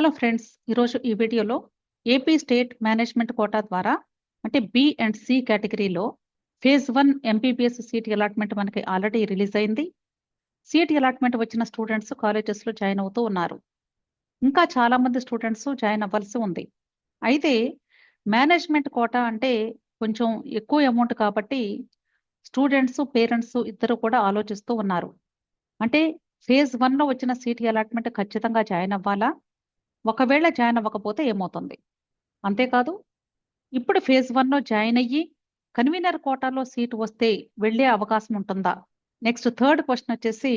Hello friends ఈరోజు ఈ వీడియోలో ఏపీ స్టేట్ మేనేజ్మెంట్ కోటా ద్వారా అంటే బి అండ్ సి కేటగిరీలో phase one MBBS seat allotment మనకి ఆల్రెడీ రిలీజ్ అయింది. సీట్ అలాట్మెంట్ వచ్చిన స్టూడెంట్స్ కాలేజెస్లో జాయిన్ అవుతూ ఉన్నారు. ఇంకా చాలా మంది స్టూడెంట్స్ జాయిన్ అవ్వాల్సి ఉంది. అయితే మేనేజ్మెంట్ కోటా అంటే కొంచెం ఎక్కువ అమౌంట్ కాబట్టి స్టూడెంట్స్ పేరెంట్స్ ఇద్దరు కూడా ఆలోచిస్తూ ఉన్నారు. అంటే ఫేజ్ వన్లో వచ్చిన సీట్ అలాట్మెంట్ ఖచ్చితంగా జాయిన్ అవ్వాలా? ఒకవేళ జాయిన్ అవ్వకపోతే ఏమవుతుంది? అంతేకాదు ఇప్పుడు ఫేజ్ వన్లో జాయిన్ అయ్యి కన్వీనర్ కోటాలో సీటు వస్తే వెళ్ళే అవకాశం ఉంటుందా? నెక్స్ట్ థర్డ్ క్వశ్చన్ వచ్చేసి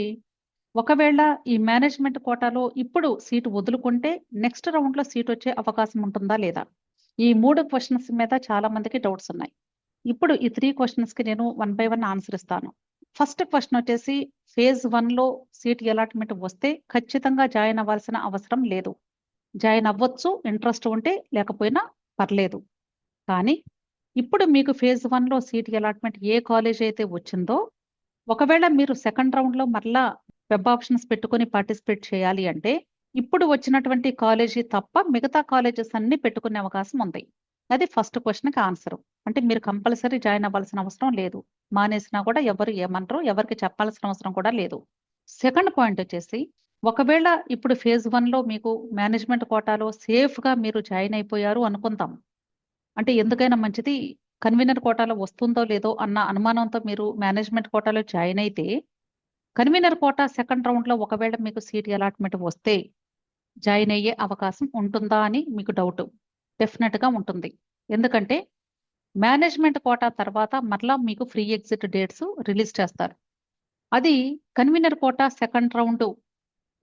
ఒకవేళ ఈ మేనేజ్మెంట్ కోటాలో ఇప్పుడు సీటు వదులుకుంటే నెక్స్ట్ రౌండ్లో సీట్ వచ్చే అవకాశం ఉంటుందా లేదా? ఈ మూడు క్వశ్చన్స్ మీద చాలా మందికి డౌట్స్ ఉన్నాయి. ఇప్పుడు ఈ త్రీ క్వశ్చన్స్కి నేను వన్ బై వన్ ఆన్సర్ ఇస్తాను. ఫస్ట్ క్వశ్చన్ వచ్చేసి ఫేజ్ వన్లో సీట్ అలాట్మెంట్ వస్తే ఖచ్చితంగా జాయిన్ అవ్వాల్సిన అవసరం లేదు. జాయిన్ అవ్వచ్చు ఇంట్రెస్ట్ ఉంటే లేకపోయినా పర్లేదు. కానీ ఇప్పుడు మీకు ఫేజ్ వన్లో సీట్ అలాట్మెంట్ ఏ కాలేజ్ అయితే వచ్చిందో ఒకవేళ మీరు సెకండ్ రౌండ్లో మరలా వెబ్ ఆప్షన్స్ పెట్టుకొని పార్టిసిపేట్ చేయాలి అంటే ఇప్పుడు వచ్చినటువంటి కాలేజీ తప్ప మిగతా కాలేజెస్ అన్ని పెట్టుకునే అవకాశం ఉంది. అది ఫస్ట్ క్వశ్చన్కి ఆన్సర్. అంటే మీరు కంపల్సరీ జాయిన్ అవ్వాల్సిన అవసరం లేదు. మానేసినా కూడా ఎవరు ఏమనరు ఎవరికి చెప్పాల్సిన అవసరం కూడా లేదు. సెకండ్ పాయింట్ వచ్చేసి ఒకవేళ ఇప్పుడు ఫేజ్ వన్లో మీకు మేనేజ్మెంట్ కోటాలో సేఫ్గా మీరు జాయిన్ అయిపోయారు అనుకుందాం. అంటే ఎందుకైనా మంచిది కన్వీనర్ కోటాలో వస్తుందో లేదో అన్న అనుమానంతో మీరు మేనేజ్మెంట్ కోటాలో జాయిన్ అయితే కన్వీనర్ కోటా సెకండ్ రౌండ్లో ఒకవేళ మీకు సీట్ అలాట్మెంట్ వస్తే జాయిన్ అయ్యే అవకాశం ఉంటుందా అని మీకు డౌట్ డెఫినెట్గా ఉంటుంది. ఎందుకంటే మేనేజ్మెంట్ కోటా తర్వాత మరలా మీకు ఫ్రీ ఎగ్జిట్ డేట్స్ రిలీజ్ చేస్తారు. అది convener quota second round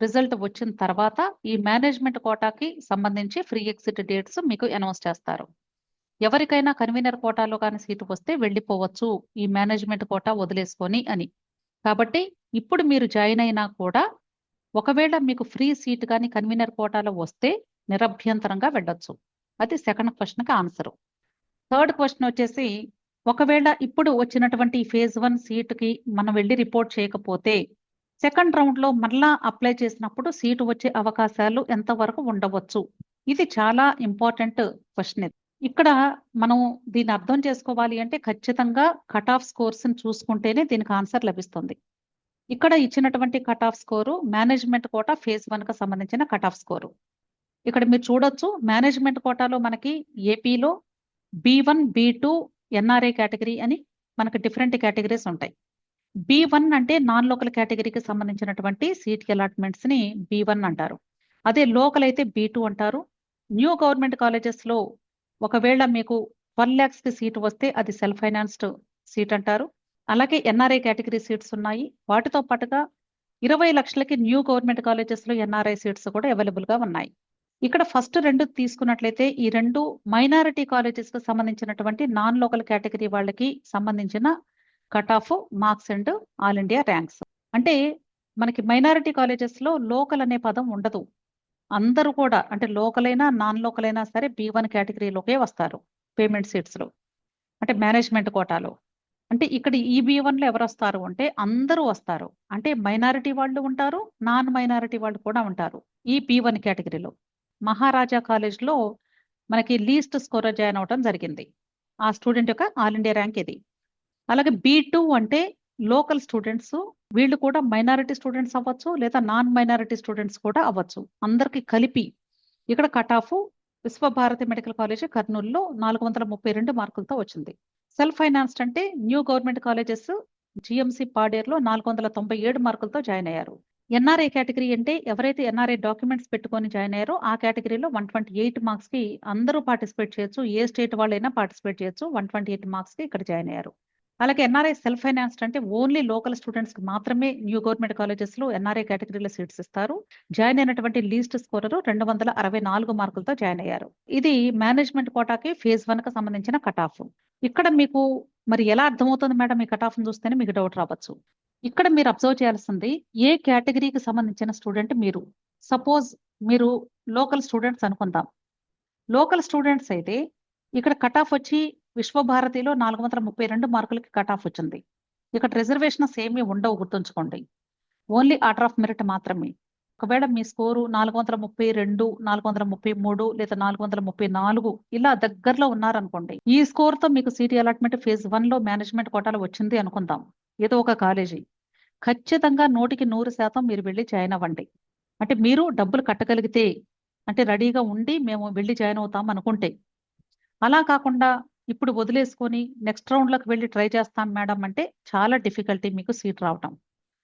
result వచ్చిన తర్వాత ఈ మేనేజ్మెంట్ కోటాకి సంబంధించి ఫ్రీ ఎగ్జిట్ డేట్స్ మీకు అనౌన్స్ చేస్తారు. ఎవరికైనా కన్వీనర్ కోటాలో కానీ సీటు వస్తే వెళ్ళిపోవచ్చు ఈ మేనేజ్మెంట్ కోటా వదిలేసుకొని అని. కాబట్టి ఇప్పుడు మీరు జాయిన్ అయినా కూడా ఒకవేళ మీకు ఫ్రీ సీట్ కానీ కన్వీనర్ కోటాలో వస్తే నిరభ్యంతరంగా వెళ్ళొచ్చు. అది సెకండ్ క్వశ్చన్కి ఆన్సర్. థర్డ్ క్వశ్చన్ వచ్చేసి ఒకవేళ ఇప్పుడు వచ్చినటువంటి ఫేజ్ వన్ సీటుకి మనం వెళ్ళి రిపోర్ట్ చేయకపోతే సెకండ్ రౌండ్లో మళ్ళా అప్లై చేసినప్పుడు సీటు వచ్చే అవకాశాలు ఎంతవరకు ఉండవచ్చు? ఇది చాలా ఇంపార్టెంట్ క్వశ్చన్ ఇది. ఇక్కడ మనం దీన్ని అర్థం చేసుకోవాలి అంటే ఖచ్చితంగా కట్ ఆఫ్ స్కోర్స్ చూసుకుంటేనే దీనికి ఆన్సర్ లభిస్తుంది. ఇక్కడ ఇచ్చినటువంటి cut off score management quota phase వన్కి సంబంధించిన కట్ ఆఫ్ స్కోరు. ఇక్కడ మీరు చూడొచ్చు మేనేజ్మెంట్ కోటాలో మనకి ఏపీలో B one B two NRI category అని మనకి డిఫరెంట్ కేటగిరీస్ ఉంటాయి. బి వన్ అంటే నాన్ లోకల్ కేటగిరీకి సంబంధించినటువంటి సీట్ అలాట్మెంట్స్ని బి వన్ అంటారు. అదే లోకల్ అయితే బి టూ అంటారు. న్యూ గవర్నమెంట్ కాలేజెస్లో ఒకవేళ మీకు ట్వెల్వ్ ల్యాక్స్కి సీట్ వస్తే అది సెల్ఫ్ ఫైనాన్స్డ్ సీట్ అంటారు. అలాగే ఎన్ఆర్ఐ కేటగిరీ సీట్స్ ఉన్నాయి. వాటితో పాటుగా ఇరవై లక్షలకి న్యూ గవర్నమెంట్ కాలేజెస్లో ఎన్ఆర్ఐ సీట్స్ కూడా అవైలబుల్గా ఉన్నాయి. ఇక్కడ ఫస్ట్ రెండు తీసుకున్నట్లయితే ఈ రెండు మైనారిటీ కాలేజెస్కి సంబంధించినటువంటి నాన్ లోకల్ కేటగిరీ వాళ్ళకి సంబంధించిన cut off marks and all India ranks. అంటే మనకి మైనారిటీ కాలేజెస్లో లోకల్ అనే పదం ఉండదు. అందరూ కూడా అంటే లోకల్ అయినా నాన్ లోకల్ అయినా సరే బి వన్ కేటగిరీలోకే వస్తారు పేమెంట్ సీట్స్లో అంటే మేనేజ్మెంట్ కోటాలో. అంటే ఇక్కడ ఈ బి వన్లో ఎవరు వస్తారు అంటే అందరూ వస్తారు. అంటే మైనారిటీ వాళ్ళు ఉంటారు నాన్ మైనారిటీ వాళ్ళు కూడా ఉంటారు ఈ బి వన్ కేటగిరీలో. మహారాజా కాలేజ్లో మనకి లీస్ట్ స్కోర్ జాయిన్ అవడం జరిగింది. ఆ స్టూడెంట్ యొక్క ఆల్ ఇండియా ర్యాంక్ ఇది. అలాగే బీ టూ అంటే లోకల్ స్టూడెంట్స్ వీళ్ళు కూడా మైనారిటీ స్టూడెంట్స్ అవ్వచ్చు లేదా నాన్ మైనారిటీ స్టూడెంట్స్ కూడా అవ్వచ్చు. అందరికి కలిపి ఇక్కడ cut off Vishwabharati medical college కర్నూలులో నాలుగు వందల ముప్పై రెండు మార్కులతో వచ్చింది. సెల్ఫ్ ఫైనాన్స్డ్ అంటే న్యూ గవర్నమెంట్ కాలేజెస్ జిఎంసి పాడేర్లో నాలుగు వందల తొంభై ఏడు మార్కులతో జాయిన్ అయ్యారు. ఎన్ఆర్ఐ కేటగిరీ అంటే ఎవరైతే ఎన్ఆర్ఐ డాక్యుమెంట్స్ పెట్టుకొని జాయిన్ అయ్యారో ఆ కేటగిరీలో వన్ ట్వంటీ ఎయిట్ మార్క్స్కి అందరూ పార్టిసిపేట్ చేయొచ్చు. ఏ స్టేట్ వాళ్ళైనా పార్టిసిపేట్ చేయొచ్చు. వన్ ట్వంటీ ఎయిట్ మార్క్స్కి ఇక్కడ జాయిన్ అయ్యారు. అలాగే ఎన్ఆర్ఐ సెల్ఫ్ ఫైనాన్స్డ్ అంటే ఓన్లీ లోకల్ స్టూడెంట్స్కి మాత్రమే న్యూ గవర్నమెంట్ కాలేజెస్లో ఎన్ఆర్ఐ కేటగిరీలో సీట్స్ ఇస్తారు. జాయిన్ అయినటువంటి లీస్ట్ స్కోరర్ రెండు వందల అరవై నాలుగు మార్కులతో జాయిన్ అయ్యారు. ఇది మేనేజ్మెంట్ కోటాకి ఫేజ్ వన్కి సంబంధించిన కట్ ఆఫ్. ఇక్కడ మీకు మరి ఎలా అర్థమవుతుంది మేడం ఈ కట్ ఆఫ్ చూస్తేనే మీకు డౌట్ రావచ్చు. ఇక్కడ మీరు అబ్జర్వ్ చేయాల్సింది ఏ కేటగిరీకి సంబంధించిన స్టూడెంట్ మీరు? సపోజ్ మీరు లోకల్ స్టూడెంట్స్ అనుకుందాం. లోకల్ స్టూడెంట్స్ అయితే ఇక్కడ కట్ ఆఫ్ వచ్చి విశ్వభారతిలో నాలుగు వందల ముప్పై రెండు మార్కులకి కట్ ఆఫ్ వచ్చింది. ఇక్కడ రిజర్వేషన్స్ ఏమీ ఉండవు గుర్తుంచుకోండి. ఓన్లీ ఆర్డర్ ఆఫ్ మెరిట్ మాత్రమే. ఒకవేళ మీ స్కోరు నాలుగు వందల ముప్పై రెండు నాలుగు వందల ముప్పై మూడు లేదా నాలుగు వందల ముప్పై నాలుగు ఇలా దగ్గరలో ఉన్నారనుకోండి ఈ స్కోర్తో మీకు సీటీ అలాట్మెంట్ ఫేజ్ వన్లో మేనేజ్మెంట్ కోటాలో వచ్చింది అనుకుందాం. ఏదో ఒక కాలేజీ ఖచ్చితంగా నూటికి నూరు శాతం మీరు వెళ్ళి జాయిన్ అవ్వండి. అంటే మీరు డబ్బులు కట్టగలిగితే అంటే రెడీగా ఉండి మేము వెళ్ళి జాయిన్ అవుతాం అనుకుంటే. అలా కాకుండా ఇప్పుడు వదిలేసుకొని నెక్స్ట్ రౌండ్లోకి వెళ్ళి ట్రై చేస్తాను మేడం అంటే చాలా డిఫికల్టీ మీకు సీట్ రావటం.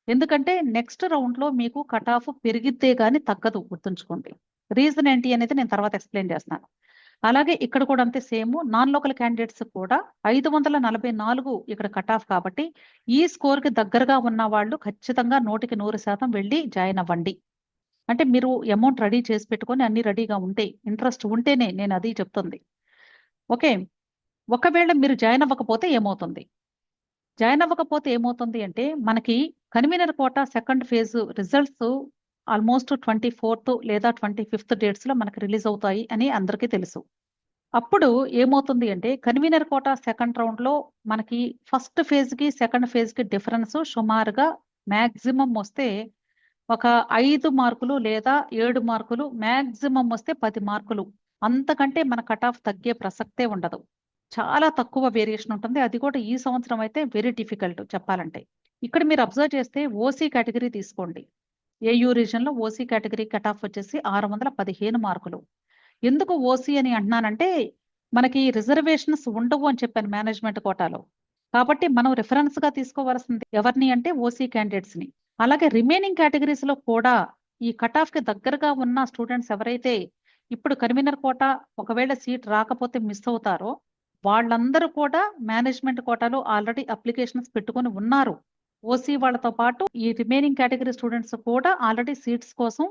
ఎందుకంటే నెక్స్ట్ రౌండ్లో మీకు కట్ ఆఫ్ పెరిగితే కానీ తగ్గదు గుర్తుంచుకోండి. రీజన్ ఏంటి అనేది నేను తర్వాత ఎక్స్ప్లెయిన్ చేస్తాను. అలాగే ఇక్కడ కూడా అంతే సేమ్ నాన్ లోకల్ క్యాండిడేట్స్ కూడా ఐదు వందల నలభై నాలుగు ఇక్కడ కట్ ఆఫ్ కాబట్టి ఈ స్కోర్కి దగ్గరగా ఉన్న వాళ్ళు ఖచ్చితంగా నూటికి నూరు శాతం వెళ్ళి జాయిన్ అవ్వండి. అంటే మీరు అమౌంట్ రెడీ చేసి పెట్టుకొని అన్ని రెడీగా ఉంటే ఇంట్రెస్ట్ ఉంటేనే నేను అది చెప్తుంది. ఓకే? ఒకవేళ మీరు జాయిన్ అవ్వకపోతే ఏమవుతుంది? జాయిన్ అవ్వకపోతే ఏమవుతుంది అంటే మనకి convener quota second phase results almost twenty fourth లేదా ట్వంటీ ఫిఫ్త్ డేట్స్లో మనకి రిలీజ్ అవుతాయి అని అందరికీ తెలుసు. అప్పుడు ఏమవుతుంది అంటే కన్వీనర్ కోట సెకండ్ రౌండ్లో మనకి ఫస్ట్ ఫేజ్కి సెకండ్ ఫేజ్కి డిఫరెన్స్ సుమారుగా మ్యాక్సిమం వస్తే ఒక ఐదు మార్కులు లేదా ఏడు మార్కులు మాక్సిమం వస్తే పది మార్కులు. అంతకంటే మన కట్ ఆఫ్ తగ్గే ప్రసక్తే ఉండదు. చాలా తక్కువ వేరియేషన్ ఉంటుంది. అది కూడా ఈ సంవత్సరం అయితే వెరీ డిఫికల్ట్ చెప్పాలంటే. ఇక్కడ మీరు అబ్జర్వ్ చేస్తే ఓసీ కేటగిరీ తీసుకోండి. ఏయూ రీజన్లో ఓసీ కేటగిరీ కట్ ఆఫ్ వచ్చేసి ఆరు వందల పదిహేను మార్కులు. ఎందుకు ఓసీ అని అంటున్నానంటే మనకి రిజర్వేషన్స్ ఉండవు అని చెప్పాను మేనేజ్మెంట్ కోటాలో. కాబట్టి మనం రిఫరెన్స్గా తీసుకోవాల్సింది ఎవరిని అంటే ఓసీ క్యాండిడేట్స్ని. అలాగే రిమైనింగ్ కేటగిరీస్లో కూడా ఈ కట్ ఆఫ్కి దగ్గరగా ఉన్న స్టూడెంట్స్ ఎవరైతే ఇప్పుడు కన్వీనర్ కోట ఒకవేళ సీట్ రాకపోతే మిస్ అవుతారో వాళ్ళందరూ కూడా మేనేజ్మెంట్ కోటాలో ఆల్రెడీ అప్లికేషన్స్ పెట్టుకొని ఉన్నారు. ఓసీ వాళ్ళతో పాటు ఈ రిమైనింగ్ కేటగిరీ స్టూడెంట్స్ కూడా ఆల్రెడీ సీట్స్ కోసం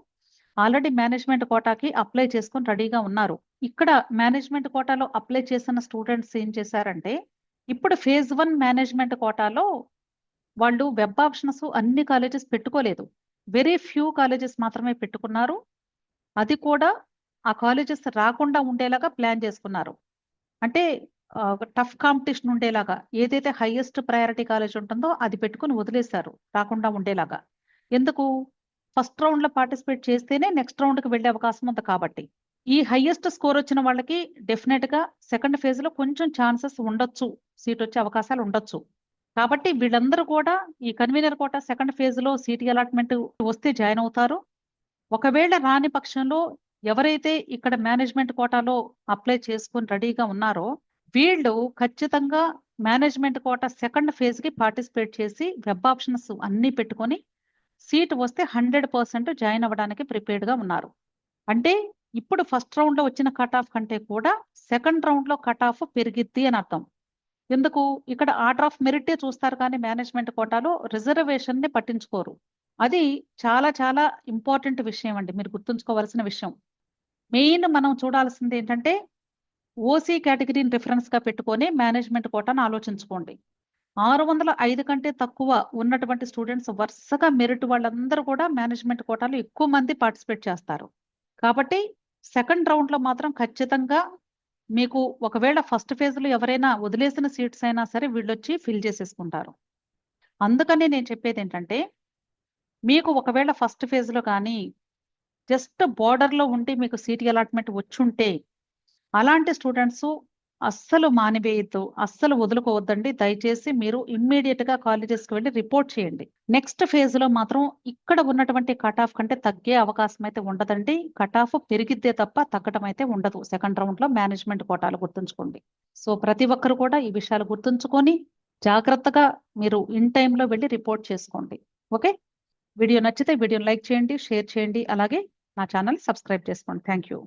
ఆల్రెడీ మేనేజ్మెంట్ కోటాకి అప్లై చేసుకొని రెడీగా ఉన్నారు. ఇక్కడ మేనేజ్మెంట్ కోటాలో అప్లై చేసిన స్టూడెంట్స్ ఏం చేశారంటే ఇప్పుడు ఫేజ్ వన్ మేనేజ్మెంట్ కోటాలో వాళ్ళు వెబ్ ఆప్షన్స్ అన్ని కాలేజెస్ పెట్టుకోలేదు. వెరీ ఫ్యూ కాలేజెస్ మాత్రమే పెట్టుకున్నారు. అది కూడా ఆ కాలేజెస్ రాకుండా ఉండేలాగా ప్లాన్ చేసుకున్నారు. అంటే టఫ్ కాంపిటీషన్ ఉండేలాగా ఏదైతే హైయెస్ట్ ప్రయారిటీ కాలేజ్ ఉంటుందో అది పెట్టుకుని వదిలేశారు రాకుండా ఉండేలాగా. ఎందుకు? ఫస్ట్ రౌండ్లో పార్టిసిపేట్ చేస్తేనే నెక్స్ట్ రౌండ్కి వెళ్ళే అవకాశం ఉంది కాబట్టి. ఈ హైయెస్ట్ స్కోర్ వచ్చిన వాళ్ళకి డెఫినెట్గా సెకండ్ ఫేజ్లో కొంచెం ఛాన్సెస్ ఉండొచ్చు సీట్ వచ్చే అవకాశాలు ఉండొచ్చు. కాబట్టి వీళ్ళందరూ కూడా ఈ కన్వీనర్ కోట సెకండ్ ఫేజ్లో సీట్ అలాట్మెంట్ వస్తే జాయిన్ అవుతారు. ఒకవేళ రాని పక్షంలో ఎవరైతే ఇక్కడ మేనేజ్మెంట్ కోటాలో అప్లై చేసుకుని రెడీగా ఉన్నారో వీళ్ళు ఖచ్చితంగా మేనేజ్మెంట్ కోట సెకండ్ ఫేజ్కి పార్టిసిపేట్ చేసి వెబ్ ఆప్షన్స్ అన్ని పెట్టుకొని సీట్ వస్తే హండ్రెడ్ పర్సెంట్ జాయిన్ అవ్వడానికి ప్రిపేర్డ్గా ఉన్నారు. అంటే ఇప్పుడు ఫస్ట్ రౌండ్లో వచ్చిన కట్ ఆఫ్ కంటే కూడా సెకండ్ రౌండ్లో కట్ ఆఫ్ పెరిగిద్ది అని అర్థం. ఎందుకు? ఇక్కడ ఆర్డర్ ఆఫ్ మెరిటే చూస్తారు కానీ మేనేజ్మెంట్ కోటాలో రిజర్వేషన్ని పట్టించుకోరు. అది చాలా చాలా ఇంపార్టెంట్ విషయం అండి. మీరు గుర్తుంచుకోవాల్సిన విషయం. మెయిన్ మనం చూడాల్సింది ఏంటంటే ఓసీ కేటగిరీని రిఫరెన్స్గా పెట్టుకొని మేనేజ్మెంట్ కోటాను ఆలోచించుకోండి. ఆరు వందల ఐదు కంటే తక్కువ ఉన్నటువంటి స్టూడెంట్స్ వరుసగా మెరిట్ వాళ్ళందరూ కూడా మేనేజ్మెంట్ కోటాలో ఎక్కువ మంది పార్టిసిపేట్ చేస్తారు. కాబట్టి సెకండ్ రౌండ్లో మాత్రం ఖచ్చితంగా మీకు ఒకవేళ ఫస్ట్ ఫేజ్లో ఎవరైనా వదిలేసిన సీట్స్ అయినా సరే వీళ్ళొచ్చి ఫిల్ చేసేసుకుంటారు. అందుకని నేను చెప్పేది ఏంటంటే మీకు ఒకవేళ ఫస్ట్ ఫేజ్లో కానీ జస్ట్ బార్డర్లో ఉండి మీకు సీట్ అలాట్మెంట్ వచ్చుంటే అలాంటి స్టూడెంట్స్ అస్సలు మానివేయద్దు అస్సలు వదులుకోవద్దండి. దయచేసి మీరు ఇమ్మీడియట్గా కాలేజెస్కి వెళ్ళి రిపోర్ట్ చేయండి. నెక్స్ట్ ఫేజ్లో మాత్రం ఇక్కడ ఉన్నటువంటి కట్ ఆఫ్ కంటే తగ్గే అవకాశం అయితే ఉండదండి. కట్ ఆఫ్ పెరిగిద్దే తప్ప తగ్గడం అయితే ఉండదు. సెకండ్ రౌండ్లో మేనేజ్మెంట్ కోటాలు గుర్తుంచుకోండి. సో ప్రతి ఒక్కరు కూడా ఈ విషయాలు గుర్తుంచుకొని జాగ్రత్తగా మీరు ఇన్ టైంలో వెళ్ళి రిపోర్ట్ చేసుకోండి. ఓకే వీడియో నచ్చితే వీడియోని లైక్ చేయండి షేర్ చేయండి. అలాగే నా ఛానల్ సబ్స్క్రైబ్ చేసుకోండి. Thank you